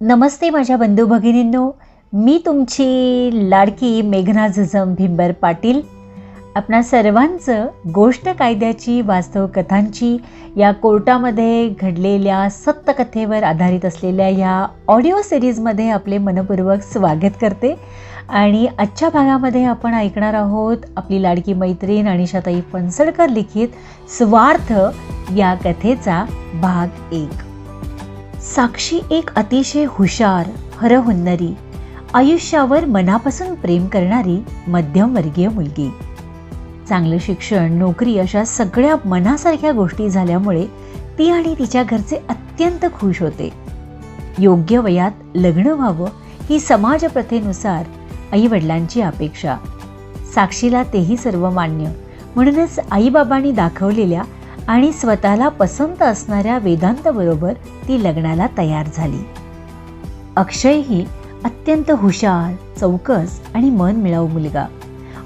नमस्ते माझ्या बंधू भगिनींनो. मी तुमची लाडकी मेघना झुजम भिंबर पाटील. आपणा सर्वांचं गोष्ट कायद्याची वास्तव कथांची या कोर्टामध्ये घडलेल्या सत्यकथेवर आधारित असलेल्या या ऑडिओ सिरीजमध्ये आपले मनपूर्वक स्वागत करते. आणि आजच्या भागामध्ये आपण ऐकणार आहोत आपली लाडकी मैत्रीण अनिशाताई फणसडकर लिखित स्वार्थ या कथेचा भाग एक. साक्षी एक अतिशय हुशार हरहुन्नरी आयुष्यावर मनापासून प्रेम करणारी मध्यमवर्गीय मुलगी. चांगलं शिक्षण नोकरी अशा सगळ्या मनासारख्या गोष्टी झाल्यामुळे ती आणि तिच्या घरचे अत्यंत खुश होते. योग्य वयात लग्न व्हावं ही समाजप्रथेनुसार आईवडिलांची अपेक्षा. साक्षीला तेही सर्व मान्य म्हणूनच आईबाबांनी दाखवलेल्या आणि स्वतःला पसंत असणाऱ्या वेदांतबरोबर ती लग्नाला तयार झाली. अक्षय ही अत्यंत हुशार चौकस आणि मन मिळावू मुलगा.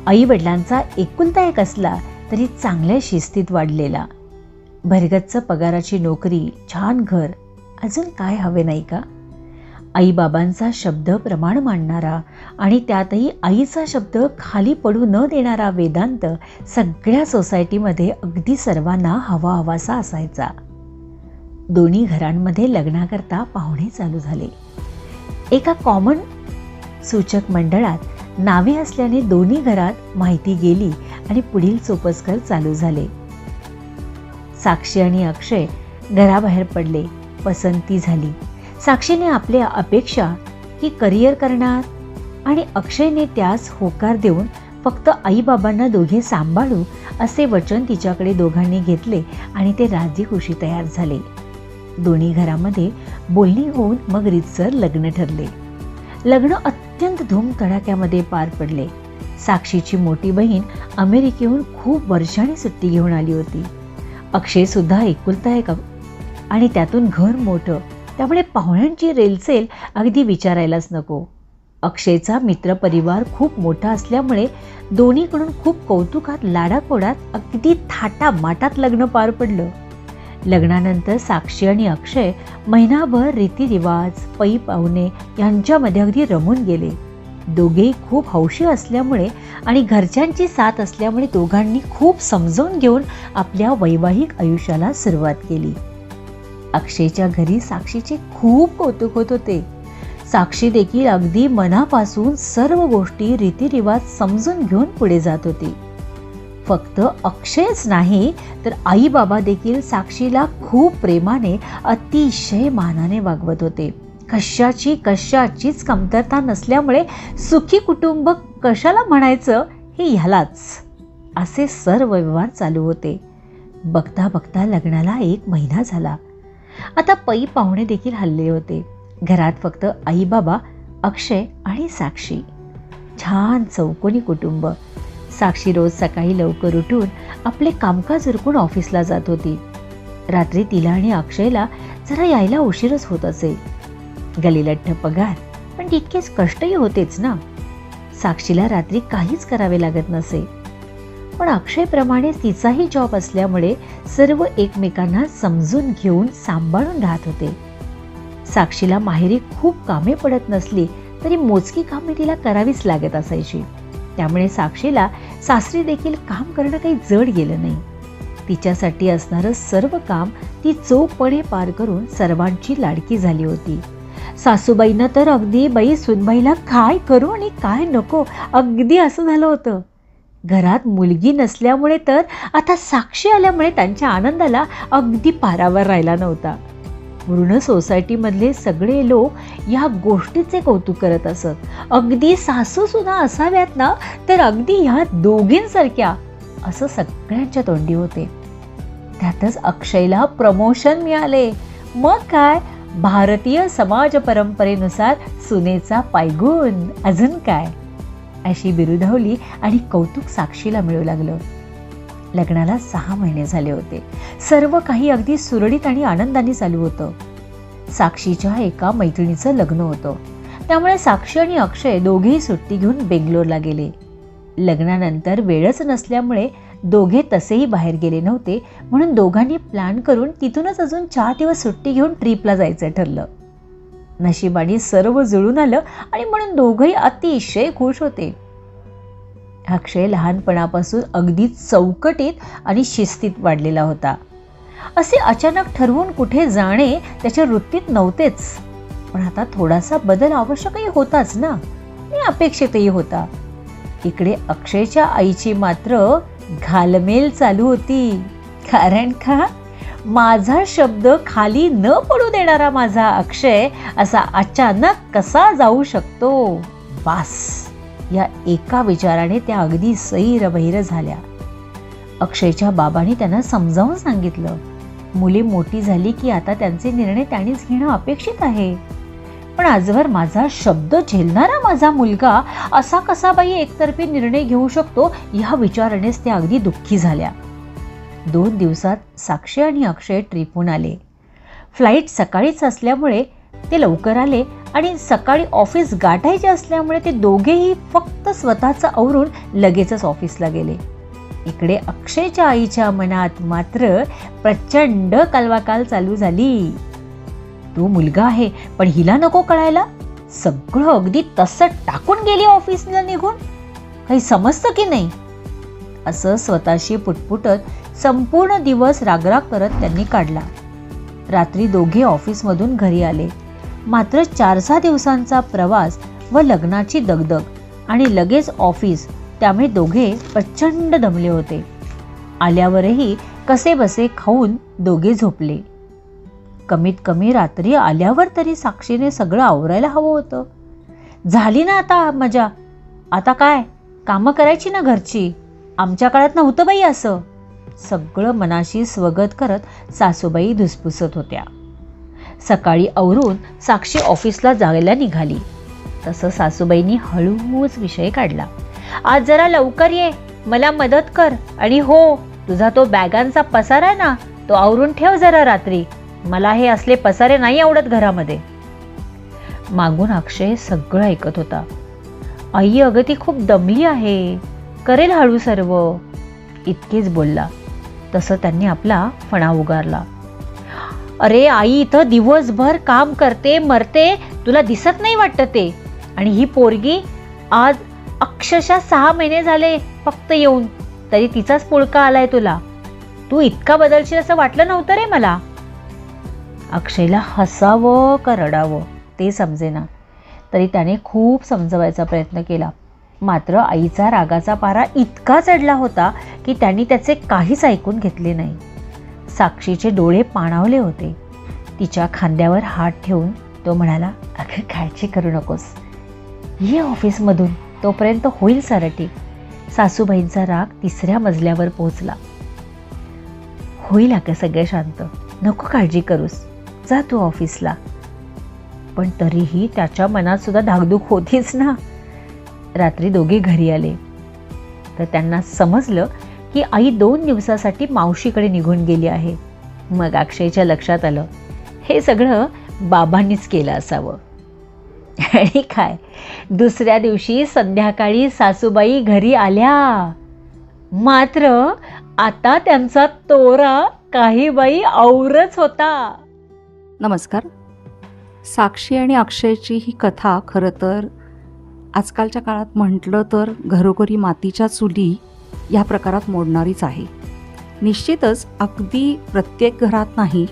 आईवडिलांचा एकुलता एक असला तरी चांगल्या शिस्तीत वाढलेला. भरगच्च पगाराची नोकरी छान घर अजून काय हवे नाही का? आईबाबांचा शब्द प्रमाण मांडणारा आणि त्यातही आईचा शब्द खाली पडू न देणारा वेदांत सगळ्या सोसायटीमध्ये अगदी सर्वांना हवा हवासा असायचा. दोन्ही घरांमध्ये लग्नाकरता पाहुणे चालू झाले. एका कॉमन सूचक मंडळात नावे असल्याने दोन्ही घरात माहिती गेली आणि पुढील सोपस्कर चालू झाले. साक्षी आणि अक्षय घराबाहेर पडले. पसंती झाली. साक्षीने आपल्या अपेक्षा की करिअर करणार आणि अक्षयने त्यास होकार देऊन फक्त आईबाबांना दोघे सांभाळू असे वचन तिच्याकडे दोघांनी घेतले आणि ते राजी खुशी तयार झाले. दोन्ही घरामध्ये बोलणी होऊन मग रितसर लग्न ठरले. लग्न अत्यंत धूम तडाक्यामध्ये पार पडले. साक्षीची मोठी बहीण अमेरिकेहून खूप वर्षांनी सुट्टी घेऊन आली होती. अक्षय सुद्धा एकुलता एक आणि त्यातून घर मोठं. त्यामुळे पाहुण्यांची रेलसेल अगदी विचारायलाच नको. अक्षयचा मित्रपरिवार खूप मोठा असल्यामुळे दोन्हीकडून खूप कौतुकात लाडाकोडात अगदी थाटामाटात लग्न पार पडलं. लग्नानंतर साक्षी आणि अक्षय महिनाभर रीतिरिवाज पै पाहुणे यांच्यामध्ये अगदी रमून गेले. दोघेही खूप हौशी असल्यामुळे आणि घरच्यांची साथ असल्यामुळे दोघांनी खूप समजावून घेऊन आपल्या वैवाहिक आयुष्याला सुरुवात केली. अक्षयच्या घरी साक्षीचे खूप कौतुक होत होते. साक्षी देखील अगदी मनापासून सर्व गोष्टी रीतिरिवाज समजून घेऊन पुढे जात होती. फक्त अक्षयच नाही तर आई बाबा देखील साक्षीला खूप प्रेमाने अतिशय मानाने वागवत होते. कशाची कशाचीच कमतरता नसल्यामुळे सुखी कुटुंब कशाला म्हणायचं हे ह्यालाच. असे सर्व व्यवहार चालू होते. बघता बघता लग्नाला एक महिना झाला. आता पै पाहुणे देखील हल्ले होते. घरात फक्त आई बाबा अक्षय आणि साक्षी. छान चौकोनी कुटुंब. साक्षी रोज सकाळी लवकर उठून आपले कामकाज उरकून ऑफिसला जात होती. रात्री तिला आणि अक्षयला जरा यायला उशीरच होत असे. गलिलठ्ठ पगार पण तितकेच कष्टही होतेच ना. साक्षीला रात्री काहीच करावे लागत नसे. पण अक्षयप्रमाणे तिचाही जॉब असल्यामुळे सर्व एकमेकांना समजून घेऊन सांभाळून राहत होते. साक्षीला माहेरी खूप कामे पडत नसली तरी मोजकी कामे तिला करावीच लागत असायची. त्यामुळे साक्षीला सासरी देखील काम करणं काही जड गेलं नाही. तिच्यासाठी असणारं सर्व काम ती चोखपणे पार करून सर्वांची लाडकी झाली होती. सासूबाईनं तर अगदी बाई सुनबाईला काय करू आणि काय नको अगदी असं झालं होतं. घरात मुलगी नसल्यामुळे तर आता साक्षी आल्यामुळे त्यांच्या आनंदाला अगदी पारावर राहिला नव्हता. पूर्ण सोसायटीमधले सगळे लोक या गोष्टीचे कौतुक करत असत. अगदी सासू सुद्धा असाव्यात ना तर अगदी ह्या दोघींसारख्या असं सगळ्यांच्या तोंडी होते. त्यातच अक्षयला प्रमोशन मिळाले. मग काय? भारतीय समाज परंपरेनुसार सुनेचा पायगुण. अजून काय? अशी बिरुदावली आणि कौतुक साक्षीला मिळू लागलं. लग्नाला सहा महिने झाले होते. सर्व काही अगदी सुरळीत आणि आनंदाने चालू होतं. साक्षीच्या एका मैत्रिणीचं लग्न होतं. त्यामुळे साक्षी आणि अक्षय दोघेही सुट्टी घेऊन बेंगलोरला गेले. लग्नानंतर वेळच नसल्यामुळे दोघे तसेही बाहेर गेले नव्हते म्हणून दोघांनी प्लॅन करून तिथूनच अजून चार दिवस सुट्टी घेऊन ट्रीपला जायचं ठरलं. नशिबाने सर्व जुळून आलं आणि म्हणून दोघंही अतिशय खुश होते. अक्षय लहानपणापासून अगदी चौकटीत आणि शिस्तीत वाढलेला होता. असे अचानक ठरवून कुठे जाणे त्याच्या वृत्तीत नव्हतेच. पण आता थोडासा बदल आवश्यकही होताच ना? आणि अपेक्षितही होता. इकडे अक्षयच्या आईची मात्र घालमेल चालू होती. कारण का? माझा शब्द खाली न पडू देणारा माझा अक्षय असा अचानक कसा जाऊ शकतो? बास! या एका विचाराने त्या अगदी सैर बहिर झाल्या. अक्षयच्या बाबांनी त्यांना समजावून सांगितलं. मुले मोठी झाली की आता त्यांचे निर्णय त्यांनीच घेणं अपेक्षित आहे. पण आजवर माझा शब्द झेलणारा माझा मुलगा असा कसा बाई एकतर्फी निर्णय घेऊ शकतो? ह्या विचारानेच त्या अगदी दुःखी झाल्या. दोन दिवसात साक्षी आणि अक्षय ट्रिपहून आले. फ्लाईट सकाळीच असल्यामुळे ते लवकर आले आणि सकाळी ऑफिस गाठायचे असल्यामुळे ते दोघेही फक्त स्वतःचं आवरून लगेचच ऑफिसला गेले. इकडे अक्षयच्या आईच्या मनात मात्र प्रचंड कलवाकाल चालू झाली. तो मुलगा आहे पण हिला नको कळायला. सगळं अगदी तसं टाकून गेली ऑफिसला निघून. काही समजतं की नाही? असं स्वतःशी पुटपुटत संपूर्ण दिवस रागराग करत त्यांनी काढला. रात्री दोघे ऑफिसमधून घरी आले. मात्र चार सहा दिवसांचा प्रवास व लग्नाची दगदग आणि लगेच ऑफिस त्यामुळे दोघे प्रचंड दमले होते. आल्यावरही कसे बसे खाऊन दोघे झोपले. कमीत कमी रात्री आल्यावर तरी साक्षीने सगळं आवरायला हवं होतं. झाली ना आता मजा? आता काय? कामं करायची ना घरची? आमच्या काळात नव्हतं बाई असं. सगळं मनाशी स्वगत करत सासूबाई धुसफुसत होत्या. सकाळी आवरून साक्षी ऑफिसला जायला निघाली. तसं सासूबाईंनी हळूच विषय काढला. आज जरा लवकर ये मला मदत कर आणि हो तुझा तो बॅगांचा पसारा आहे ना तो आवरून ठेव जरा रात्री. मला हे असले पसारे नाही आवडत घरामध्ये. मागून अक्षय सगळं ऐकत होता. आई अगं ती खूप दमली आहे. करेल हळू सर्व. इतकेच बोलला. तसं त्यांनी आपला फणा उगारला. अरे आई इथं दिवसभर काम करते मरते तुला दिसत नाही वाटतं ते? आणि ही पोरगी आज अक्षरशः सहा महिने झाले फक्त येऊन तरी तिचाच पुळका आलाय तुला. तू इतका बदलशील असं वाटलं नव्हतं रे मला. अक्षयला हसावं का रडावं ते समजेना. तरी त्याने खूप समजवायचा प्रयत्न केला. मात्र आईचा रागाचा पारा इतका चढला होता की त्यांनी त्याचे काहीच ऐकून घेतले नाही. साक्षीचे डोळे पाणावले होते. तिच्या खांद्यावर हात ठेवून तो म्हणाला अगं काळजी करू नकोस. ये ऑफिसमधून. तोपर्यंत होईल सरटी सासूबाईंचा राग तिसऱ्या मजल्यावर पोहोचला. होईल अगं सगळे शांत. नको काळजी करूस. जा तू ऑफिसला. पण तरीही त्याच्या मनात सुद्धा धाकधूक होतीच ना. रात्री दोघे घरी आले. तर त्यांना समजलं की आई दोन दिवसासाठी मावशीकडे निघून गेली आहे. मग अक्षयच्या लक्षात आलं हे सगळं बाबांनीच केलं असावं. आणि काय दुसऱ्या दिवशी संध्याकाळी सासूबाई घरी आल्या. मात्र आता त्यांचा तोरा काही बाई औरच होता. नमस्कार. साक्षी आणि अक्षयची ही कथा खरं तर आजकालच्या काळात म्हटलं तर घरोघरी मातीच्या चुली या प्रकारात मोडणारीच आहे. निश्चितच अगदी प्रत्येक घरात नाही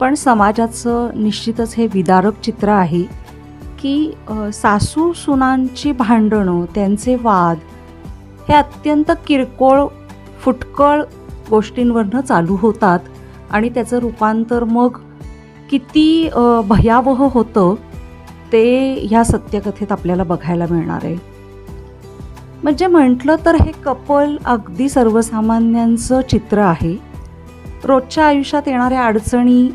पण समाजाचं निश्चितच हे विदारक चित्र आहे की सासू सुनांची भांडणं त्यांचे वाद हे अत्यंत किरकोळ फुटकळ गोष्टींवरनं चालू होतात आणि त्याचं रूपांतर मग किती भयावह होतं ते ह्या सत्यकथेत आपल्याला बघायला मिळणार आहे. म्हणजे म्हटलं तर हे कपल अगदी सर्वसामान्यांचं चित्र आहे. रोजच्या आयुष्यात येणाऱ्या अडचणी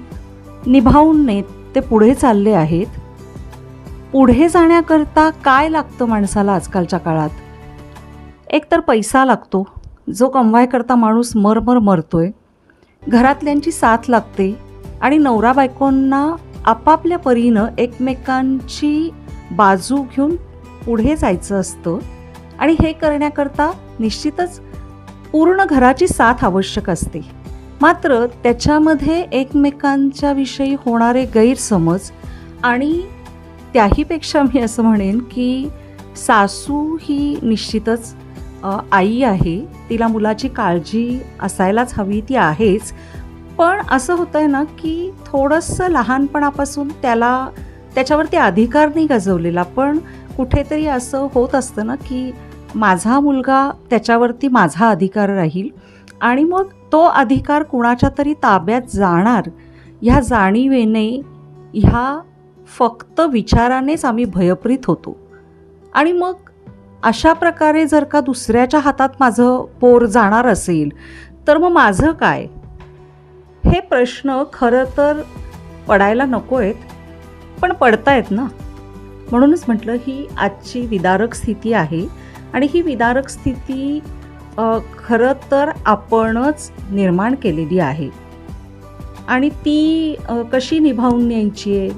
निभावून नेत ते पुढे चालले आहेत. पुढे जाण्याकरता काय लागतं माणसाला आजकालच्या काळात? एक तर पैसा लागतो. जो कमवायकरता माणूस मरमर मरतोय. घरातल्यांची साथ लागते आणि नवरा बायकोंना आपापल्या परीनं एकमेकांची बाजू घेऊन पुढे जायचं असतं. आणि हे करण्याकरता निश्चितच पूर्ण घराची साथ आवश्यक असते. मात्र त्याच्यामध्ये एकमेकांच्या विषयी होणारे गैरसमज आणि त्याहीपेक्षा मी असं म्हणेन की सासू ही निश्चितच आई आहे. तिला मुलाची काळजी असायलाच हवी ती आहेच. पण असं होतं आहे ना की थोडंसं लहानपणापासून त्याला त्याच्यावरती अधिकार नाही गाजवलेला पण कुठेतरी असं होत असतं ना की माझा मुलगा त्याच्यावरती माझा अधिकार राहील आणि मग तो अधिकार कुणाच्या तरी ताब्यात जाणार ह्या जाणीवेने ह्या फक्त विचारानेच आम्ही भयप्रीत होतो. आणि मग अशा प्रकारे जर का दुसऱ्याच्या हातात माझं पोर जाणार असेल तर मग माझं काय? हे प्रश्न खरं तर पडायला नको आहेत पण पडतायत ना? म्हणूनच म्हटलं ही आजची विदारक स्थिती आहे आणि ही विदारक स्थिती खरं तर आपणच निर्माण केलेली आहे. आणि ती कशी निभावून न्यायची आहे?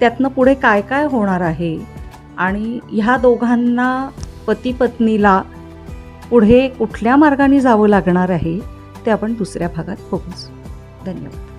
त्यातनं पुढे काय काय होणार आहे? आणि ह्या दोघांना पती पत्नीला पुढे कुठल्या मार्गाने जावं लागणार आहे ते आपण दुसऱ्या भागात बघूच. धन्यवाद.